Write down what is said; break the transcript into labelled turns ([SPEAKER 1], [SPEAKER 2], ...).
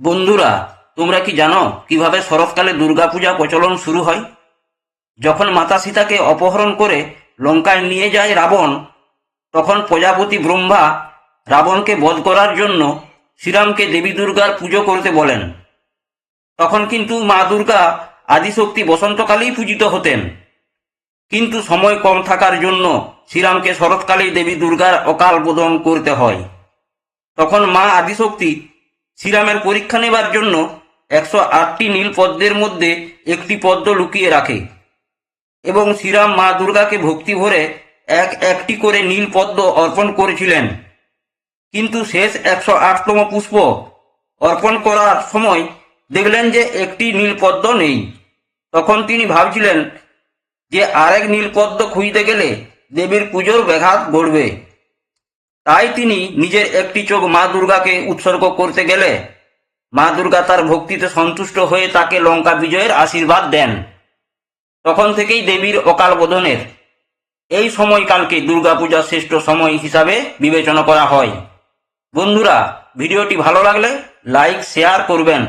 [SPEAKER 1] বন্ধুরা, তোমরা কি জানো কীভাবে শরৎকালে দুর্গাপূজা প্রচলন শুরু হয়? যখন মাতা সীতাকে অপহরণ করে লঙ্কায় নিয়ে যায় রাবণ, তখন প্রজাপতি ব্রহ্মা রাবণকে বধ করার জন্য শ্রীরামকে দেবী দুর্গার পুজো করতে বলেন। তখন কিন্তু মা দুর্গা আদিশক্তি বসন্তকালেই পূজিত হতেন। কিন্তু সময় কম থাকার জন্য শ্রীরামকে শরৎকালেই দেবী দুর্গার অকাল বোধন করতে হয়। তখন মা আদিশক্তি শ্রীরামের পরীক্ষা নেবার জন্য একশো আটটি নীল পদ্মের মধ্যে একটি পদ্ম লুকিয়ে রাখে এবং শ্রীরাম মা দুর্গাকে ভক্তি ভরে এক একটি করে নীল পদ্ম অর্পণ করেছিলেন। কিন্তু শেষ একশো আটতম পুষ্প অর্পণ করার সময় দেখলেন যে একটি নীল পদ্ম নেই। তখন তিনি ভাবছিলেন যে আরেক নীল পদ্ম খুঁজতে গেলে দেবীর পুজোর ব্যাঘাত ঘটবে। তাই তিনি নিজের একটি চোখ মা দুর্গাকে উৎসর্গ করতে গেলে, মা দুর্গা তার ভক্তিতে সন্তুষ্ট হয়ে তাকে লঙ্কা বিজয়ের আশীর্বাদ দেন। তখন থেকেই দেবীর অকাল বোধনের এই সময়কালকে দুর্গাপূজার শ্রেষ্ঠ সময় হিসাবে বিবেচনা করা হয়। বন্ধুরা, ভিডিওটি ভালো লাগলে লাইক, শেয়ার করবেন।